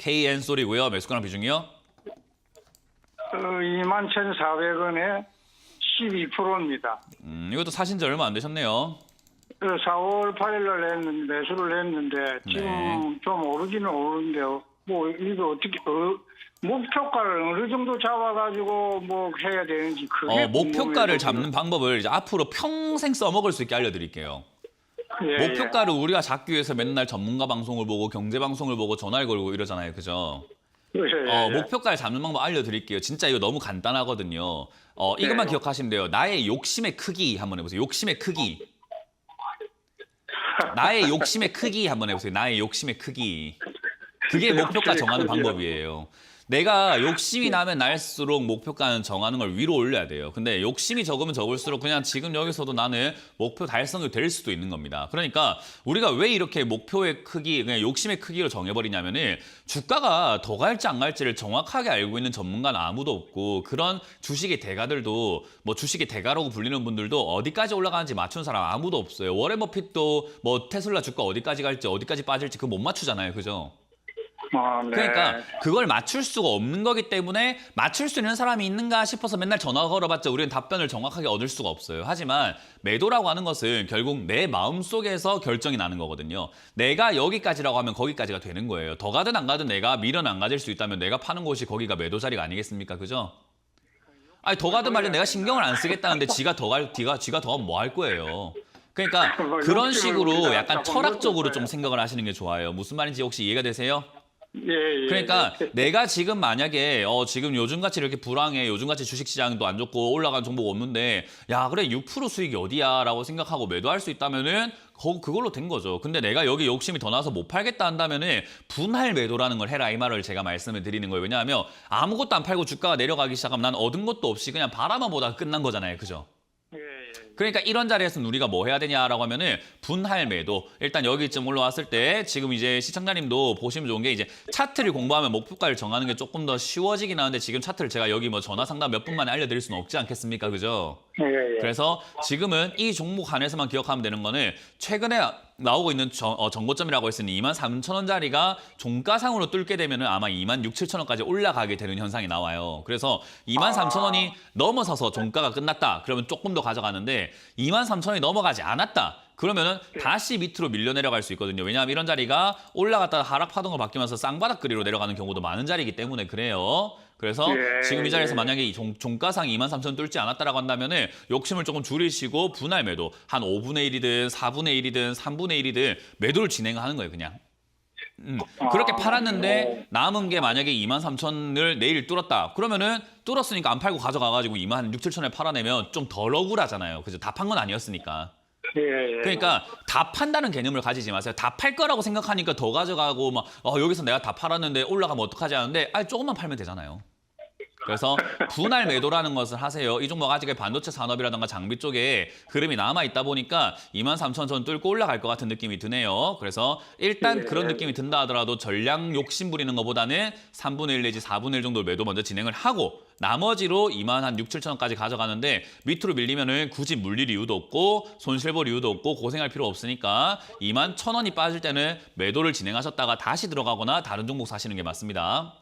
KN 소리고요. 매수가랑 비중이요? 어, 21,400원에 12%입니다. 음, 이것도 사신 지 얼마 안 되셨네요. 4월 8일 날 했는데, 매수를 했는데, 지금 네. 좀 오르기는 오르는데요. 뭐, 이거 어떻게, 어, 목표가를 어느 정도 잡아가지고 뭐 해야 되는지, 그게 어, 목표가를 궁금해요. 잡는 방법을 이제 앞으로 평생 써먹을 수 있게 알려드릴게요. 예, 목표가를 우리가 잡기 위해서 맨날 전문가 방송을 보고 경제 방송을 보고 전화를 걸고 이러잖아요. 그죠? 예. 예, 어, 예. 목표가를 잡는 방법 알려드릴게요. 진짜 이거 너무 간단하거든요. 어, 이것만 네. 기억하시면 돼요. 나의 욕심의 크기 한번 해보세요. 욕심의 크기. 나의 욕심의 크기 한번 해보세요. 나의 욕심의 크기. 그게 목표가 정하는. 방법이에요. 내가 욕심이 나면 날수록 목표가는 정하는 걸 위로 올려야 돼요. 근데 욕심이 적으면 적을수록 그냥 지금 여기서도 나는 목표 달성이 될 수도 있는 겁니다. 그러니까 우리가 왜 이렇게 목표의 크기, 그냥 욕심의 크기로 정해버리냐면은 주가가 더 갈지 안 갈지를 정확하게 알고 있는 전문가는 아무도 없고 그런 주식의 대가들도 뭐 주식의 대가라고 불리는 분들도 어디까지 올라가는지 맞추는 사람 아무도 없어요. 워렌 버핏도 뭐 테슬라 주가 어디까지 갈지 어디까지 빠질지 그거 못 맞추잖아요. 그죠? 아, 네. 그러니까 그걸 맞출 수가 없는 거기 때문에 맞출 수 있는 사람이 있는가 싶어서 맨날 전화 걸어봤자 우리는 답변을 정확하게 얻을 수가 없어요. 하지만 매도라고 하는 것은 결국 내 마음속에서 결정이 나는 거거든요. 내가 여기까지라고 하면 거기까지가 되는 거예요. 더 가든 안 가든 내가 미련 안 가질 수 있다면 내가 파는 곳이 거기가 매도 자리가 아니겠습니까? 그죠? 아니 더 가든 말든 내가 신경을 안 쓰겠다는데 지가 더 갈, 지가 지가 더 뭐 할 거예요. 그러니까 그런 식으로 약간 철학적으로 좀 생각을 하시는 게 좋아요. 무슨 말인지 혹시 이해가 되세요? 예, 예. 그러니까 내가 지금 만약에 어 지금 요즘같이 이렇게 불황해 요즘같이 주식시장도 안 좋고 올라간 종목 없는데 야 그래 6% 수익이 어디야라고 생각하고 매도할 수 있다면은 거, 그걸로 된 거죠. 근데 내가 여기 욕심이 더 나서 못 팔겠다 한다면은 분할 매도라는 걸 해라 이 말을 제가 말씀을 드리는 거예요. 왜냐하면 아무것도 안 팔고 주가가 내려가기 시작하면 난 얻은 것도 없이 그냥 바라만 보다가 끝난 거잖아요. 그죠? 그러니까 이런 자리에서는 우리가 뭐 해야 되냐라고 하면은 분할 매도. 일단 여기쯤 올라왔을 때 지금 이제 시청자님도 보시면 좋은 게 이제 차트를 공부하면 목표가를 정하는 게 조금 더 쉬워지긴 하는데 지금 차트를 제가 여기 뭐 전화 상담 몇 분 만에 알려드릴 수는 없지 않겠습니까? 그죠? 예, 예. 그래서 지금은 이 종목 안에서만 기억하면 되는 거는 최근에 나오고 있는 정, 어, 정고점이라고 했으니 2만 3천 원짜리가 종가상으로 뚫게 되면 은 아마 2만 6, 7천 원까지 올라가게 되는 현상이 나와요. 그래서 2만 3천 원이 넘어서서 종가가 끝났다. 그러면 조금 더 가져가는데 2만 3천 원이 넘어가지 않았다. 그러면은 다시 밑으로 밀려 내려갈 수 있거든요. 왜냐하면 이런 자리가 올라갔다가 하락 파동을 바뀌면서 쌍바닥거리로 내려가는 경우도 많은 자리이기 때문에 그래요. 그래서 예, 지금 이 자리에서 예. 만약에 이 종, 종가상이 2만 3천 뚫지 않았다라고 한다면은 욕심을 조금 줄이시고 분할 매도 한 5분의 1이든 4분의 1이든 3분의 1이든 매도를 진행하는 거예요, 그냥. 음, 그렇게 아, 팔았는데 남은 게 만약에 2만 3천을 내일 뚫었다. 그러면은 뚫었으니까 안 팔고 가져가가지고 2만 6, 7천에 팔아내면 좀 덜 억울하잖아요. 그죠? 다 판 건 아니었으니까. 예, 예. 그러니까 다 판다는 개념을 가지지 마세요. 다 팔 거라고 생각하니까 더 가져가고 막 어, 여기서 내가 다 팔았는데 올라가면 어떡하지 하는데 아 조금만 팔면 되잖아요. 그래서 분할 매도라는 것을 하세요. 이 종목 아직 반도체 산업이라든가 장비 쪽에 흐름이 남아 있다 보니까 2만 3천 선 뚫고 올라갈 것 같은 느낌이 드네요. 그래서 일단 예. 그런 느낌이 든다 하더라도 전량 욕심 부리는 것보다는 3분의 1 내지 4분의 1 정도 매도 먼저 진행을 하고 나머지로 2만 한 6, 7천 원까지 가져가는데 밑으로 밀리면은 굳이 물릴 이유도 없고 손실 볼 이유도 없고 고생할 필요 없으니까 2만 천 원이 빠질 때는 매도를 진행하셨다가 다시 들어가거나 다른 종목 사시는 게 맞습니다.